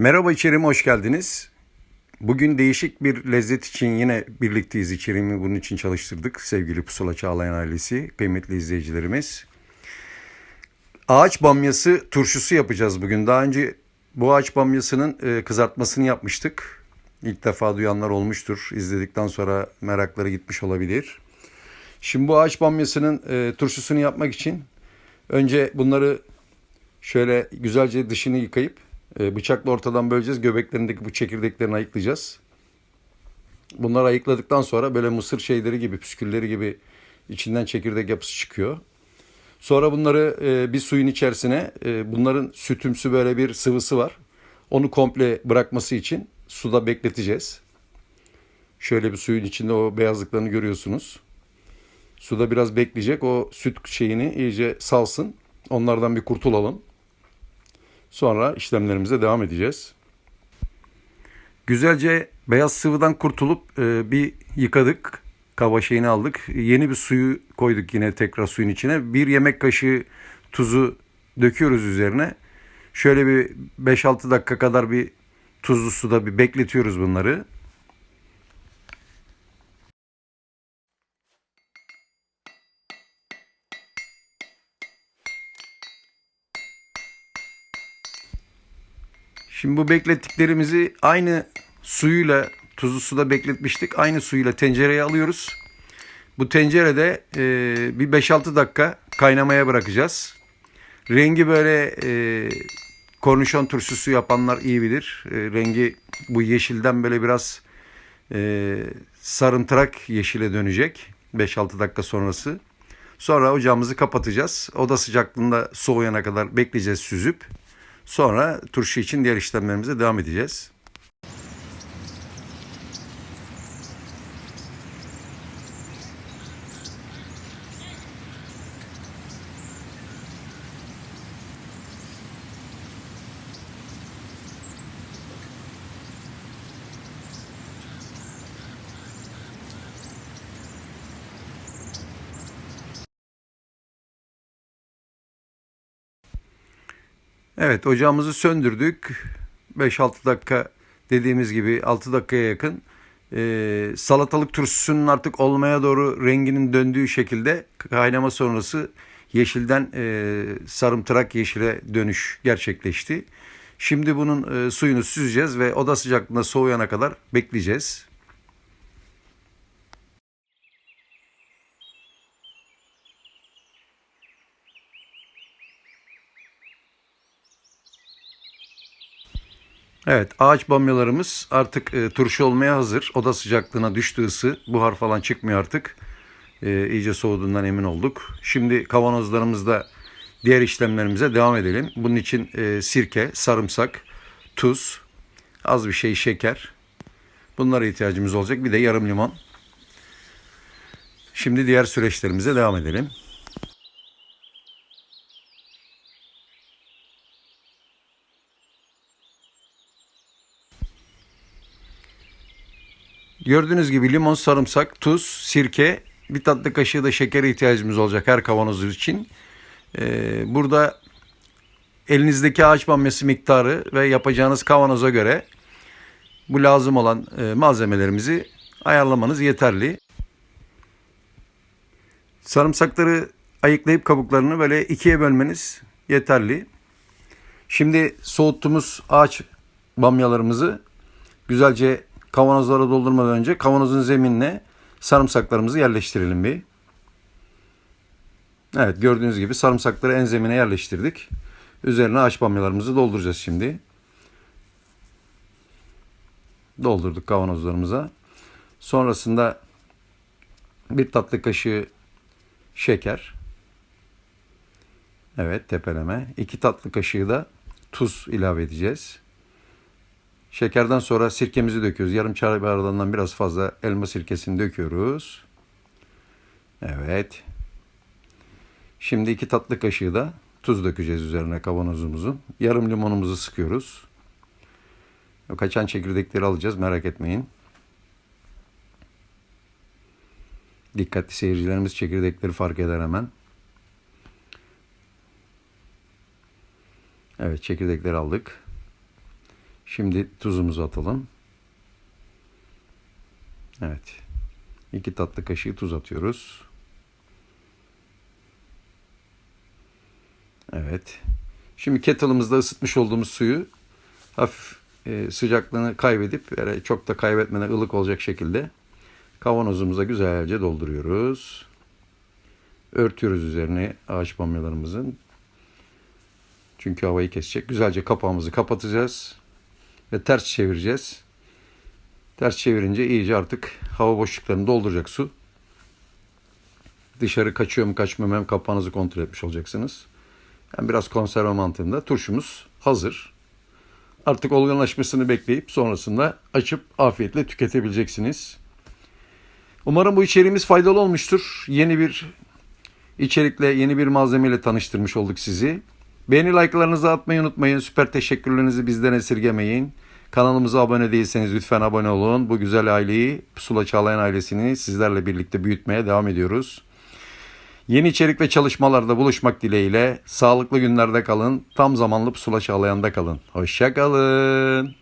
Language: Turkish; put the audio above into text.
Merhaba içerime hoş geldiniz. Bugün değişik bir lezzet için yine birlikteyiz içeriğimi bunun için çalıştırdık sevgili Pusula Çağlayan ailesi, kıymetli izleyicilerimiz. Ağaç bamyası turşusu yapacağız bugün. Daha önce bu ağaç bamyasının e, kızartmasını yapmıştık. İlk defa duyanlar olmuştur. İzledikten sonra merakları gitmiş olabilir. Şimdi bu ağaç bamyasının e, turşusunu yapmak için önce bunları şöyle güzelce dışını yıkayıp e, bıçakla ortadan böleceğiz. Göbeklerindeki bu çekirdeklerini ayıklayacağız. Bunları ayıkladıktan sonra böyle mısır şeyleri gibi, püskülleri gibi içinden çekirdek yapısı çıkıyor. Sonra bunları e, bir suyun içerisine, e, bunların sütümsü böyle bir sıvısı var. Onu komple bırakması için suda bekleteceğiz. Şöyle bir suyun içinde o beyazlıklarını görüyorsunuz. Suda biraz bekleyecek. O süt şeyini iyice salsın. Onlardan bir kurtulalım. Sonra işlemlerimize devam edeceğiz. Güzelce beyaz sıvıdan kurtulup e, bir yıkadık. Kaba şeyini aldık. Yeni bir suyu koyduk yine tekrar suyun içine. Bir yemek kaşığı tuzu döküyoruz üzerine. Şöyle bir 5-6 dakika kadar bir tuzlu suda bir bekletiyoruz bunları. Şimdi bu beklettiklerimizi aynı suyuyla tuzlu suda bekletmiştik. Aynı suyuyla tencereye alıyoruz. Bu tencerede e, bir 5-6 dakika kaynamaya bırakacağız. Rengi böyle e, kornişon turşusu yapanlar iyi bilir. E, rengi bu yeşilden böyle biraz e, sarımtırak yeşile dönecek 5-6 dakika sonrası. Sonra ocağımızı kapatacağız. Oda sıcaklığında soğuyana kadar bekleyeceğiz süzüp. Sonra turşu için diğer işlemlerimize devam edeceğiz. Evet ocağımızı söndürdük. 5-6 dakika dediğimiz gibi 6 dakikaya yakın e, salatalık turşusunun artık olmaya doğru renginin döndüğü şekilde kaynama sonrası yeşilden e, sarımtırak yeşile dönüş gerçekleşti. Şimdi bunun e, suyunu süzeceğiz ve oda sıcaklığında soğuyana kadar bekleyeceğiz. Evet ağaç bamyalarımız artık e, turşu olmaya hazır. Oda sıcaklığına düştü ısı. Buhar falan çıkmıyor artık. E, iyice soğuduğundan emin olduk. Şimdi kavanozlarımızda diğer işlemlerimize devam edelim. Bunun için e, sirke, sarımsak, tuz, az bir şey şeker. Bunlara ihtiyacımız olacak. Bir de yarım limon. Şimdi diğer süreçlerimize devam edelim. Gördüğünüz gibi limon, sarımsak, tuz, sirke, bir tatlı kaşığı da şekere ihtiyacımız olacak her kavanoz için. Ee, burada elinizdeki ağaç bamyası miktarı ve yapacağınız kavanoza göre bu lazım olan e, malzemelerimizi ayarlamanız yeterli. Sarımsakları ayıklayıp kabuklarını böyle ikiye bölmeniz yeterli. Şimdi soğuttuğumuz ağaç bamyalarımızı güzelce kavanozlara doldurmadan önce kavanozun zeminine sarımsaklarımızı yerleştirelim bir. Evet gördüğünüz gibi sarımsakları en zemine yerleştirdik. Üzerine ağaç bamyalarımızı dolduracağız şimdi. Doldurduk kavanozlarımıza. Sonrasında bir tatlı kaşığı şeker. Evet tepeleme. İki tatlı kaşığı da tuz ilave edeceğiz. Şekerden sonra sirkemizi döküyoruz. Yarım çay bardağından biraz fazla elma sirkesini döküyoruz. Evet. Şimdi iki tatlı kaşığı da tuz dökeceğiz üzerine kavanozumuzun. Yarım limonumuzu sıkıyoruz. Kaçan çekirdekleri alacağız merak etmeyin. Dikkatli seyircilerimiz çekirdekleri fark eder hemen. Evet çekirdekleri aldık. Şimdi tuzumuzu atalım. Evet. 2 tatlı kaşığı tuz atıyoruz. Evet. Şimdi kettle'ımızda ısıtmış olduğumuz suyu hafif e, sıcaklığını kaybedip böyle çok da kaybetmeden ılık olacak şekilde kavanozumuza güzelce dolduruyoruz. Örtüyoruz üzerine ağaç bamyalarımızın. Çünkü havayı kesecek. Güzelce kapağımızı kapatacağız ve ters çevireceğiz. Ters çevirince iyice artık hava boşluklarını dolduracak su. Dışarı kaçıyor mu kaçmıyor mu hem kapağınızı kontrol etmiş olacaksınız. Hem biraz konserve mantığında turşumuz hazır. Artık olgunlaşmasını bekleyip sonrasında açıp afiyetle tüketebileceksiniz. Umarım bu içeriğimiz faydalı olmuştur. Yeni bir içerikle, yeni bir malzemeyle tanıştırmış olduk sizi. Beğeni like'larınızı atmayı unutmayın. Süper teşekkürlerinizi bizden esirgemeyin. Kanalımıza abone değilseniz lütfen abone olun. Bu güzel aileyi, Pusula Çağlayan ailesini sizlerle birlikte büyütmeye devam ediyoruz. Yeni içerik ve çalışmalarda buluşmak dileğiyle sağlıklı günlerde kalın. Tam zamanlı Pusula Çağlayan'da kalın. Hoşça kalın.